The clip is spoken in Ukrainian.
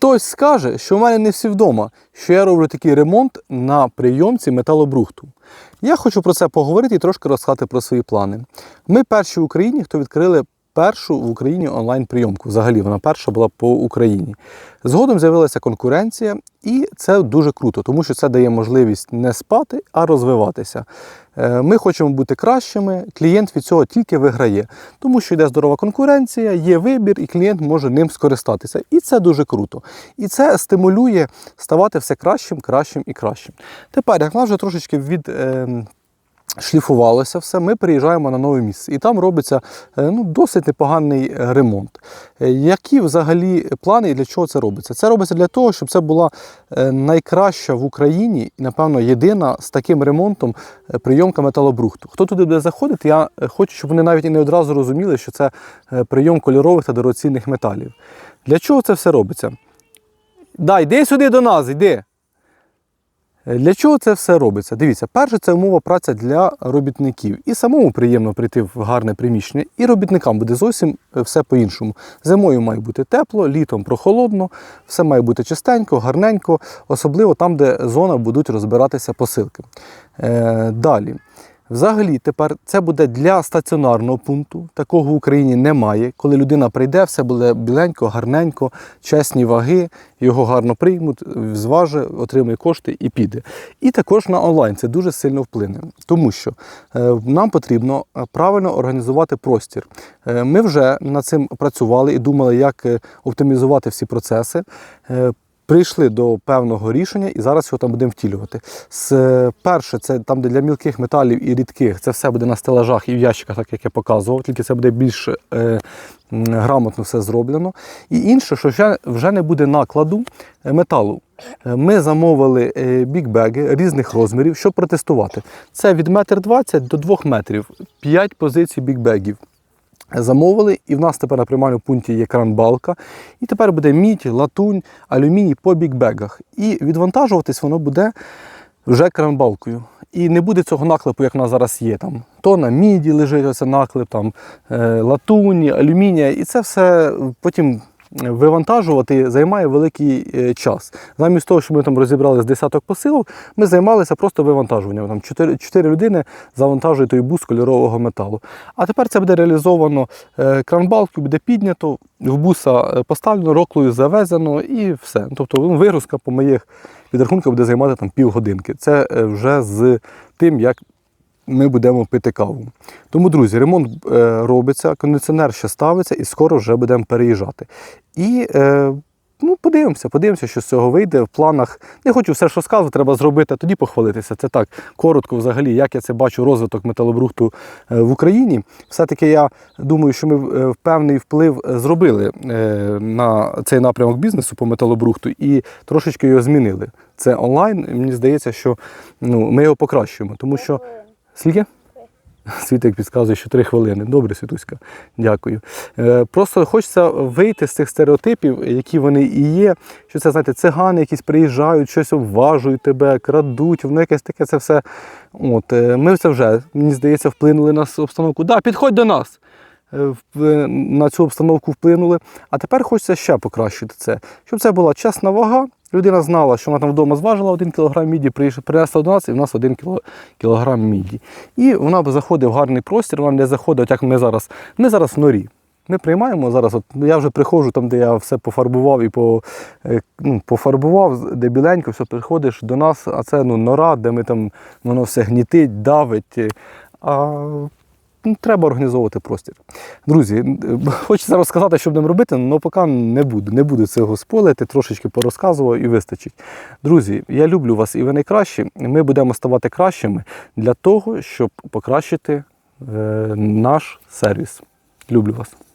Хтось скаже, що в мене не всі вдома, що я роблю такий ремонт на прийомці металобрухту. Я хочу про це поговорити і трошки розказати про свої плани. Ми перші в Україні, хто відкрили першу в Україні онлайн-прийомку. Взагалі, вона перша була по Україні. Згодом з'явилася конкуренція, і це дуже круто, тому що це дає можливість не спати, а розвиватися. Е, Ми хочемо бути кращими, клієнт від цього тільки виграє, тому що йде здорова конкуренція, є вибір, і клієнт може ним скористатися. І це дуже круто. І це стимулює ставати все кращим, кращим і кращим. Тепер, як нас вже трошечки від. Шліфувалося все, ми приїжджаємо на нове місце. І там робиться е, ну, досить непоганий ремонт. Е, Які взагалі плани і для чого це робиться? Це робиться для того, щоб це була е, найкраща в Україні і, напевно, єдина з таким ремонтом прийомка металобрухту. Хто туди буде заходити, я хочу, щоб вони навіть і не одразу розуміли, що це прийом кольорових та дорогоцінних металів. Для чого це все робиться? Да, йди сюди до нас, йди. Е, Для чого це все робиться? Дивіться, перше, це умова праця для робітників. І самому приємно прийти в гарне приміщення, і робітникам буде зовсім е, все по-іншому. Зимою має бути тепло, літом прохолодно, все має бути чистенько, гарненько, особливо там, де зона будуть розбиратися посилки. Е, далі. Взагалі, тепер це буде для стаціонарного пункту. Такого в Україні немає. Коли людина прийде, все буде біленько, гарненько, чесні ваги, його гарно приймуть, зваже, отримає кошти і піде. І також на онлайн це дуже сильно вплине, тому що е, нам потрібно е, правильно організувати простір. Е, Ми вже над цим працювали і думали, як оптимізувати всі процеси. Прийшли до певного рішення і зараз його там будемо втілювати. З, перше, це там, де для мілких металів і рідких, це все буде на стелажах і в ящиках, так як я показував, тільки це буде більш е, грамотно все зроблено. І інше, що вже, вже не буде накладу е, металу. Е, Ми замовили е, бікбеги різних розмірів, щоб протестувати. Це від 1,20 м до 2 метрів, 5 позицій бікбегів замовили, і в нас тепер на приймальному пункті є кран-балка. І тепер буде мідь, латунь, алюміній по бікбегах. І відвантажуватись воно буде вже кранбалкою. І не буде цього наклепу, як в нас зараз є. Там то на міді лежить оце наклеп, там латунь, алюмінія, і це все потім. Вивантажувати займає великий е, час. Замість того, щоб ми там розібрали з десяток посилок, ми займалися просто вивантажуванням. Там чотири, чотири людини завантажують той бус кольорового металу. А тепер це буде реалізовано е, кранбалкою, буде піднято, в буса е, поставлено, роклою завезено і все. Тобто ну, вигрузка по моїх підрахунках буде займати там півгодинки. Це вже з тим, як ми будемо пити каву. Тому, друзі, ремонт е, робиться, кондиціонер ще ставиться і скоро вже будемо переїжджати. І е, ну, подивимося, подивимося, що з цього вийде. В планах не хочу все, що сказав, треба зробити, а тоді похвалитися. Це так коротко, взагалі, як я це бачу, розвиток металобрухту е, в Україні. Все-таки я думаю, що ми певний вплив зробили на цей напрямок бізнесу по металобрухту і трошечки його змінили. Це онлайн. Мені здається, що ну, ми його покращуємо, тому що. Скільки? Світик підказує, що три хвилини. Добре, Світуська, дякую. Е, просто хочеться вийти з цих стереотипів, які вони і є. Що це, знаєте, цигани якісь приїжджають, щось обважують тебе, крадуть, воно якесь таке це все. От, е, ми це вже, мені здається, вплинули на обстановку. Да, підходь до нас. Е, На цю обстановку вплинули. А тепер хочеться ще покращити це. Щоб це була чесна вага. Людина знала, що вона там вдома зважила 1 кг міді, принесла до нас, і в нас 1 кг міді. І вона б заходить в гарний простір, вона не заходить, як ми зараз. Ми зараз в норі. Ми приймаємо зараз. От я вже приходжу там, де я все пофарбував і по, е, ну, пофарбував, де біленько, все приходиш до нас, а це ну, нора, де ми там воно все гнітить, давить. А ну, треба організовувати простір. Друзі, хочеться розказати, що будемо робити, але поки не буду. Не буду цього сполити, трошечки порозказував і вистачить. Друзі, я люблю вас і ви найкращі. Ми будемо ставати кращими для того, щоб покращити е, наш сервіс. Люблю вас.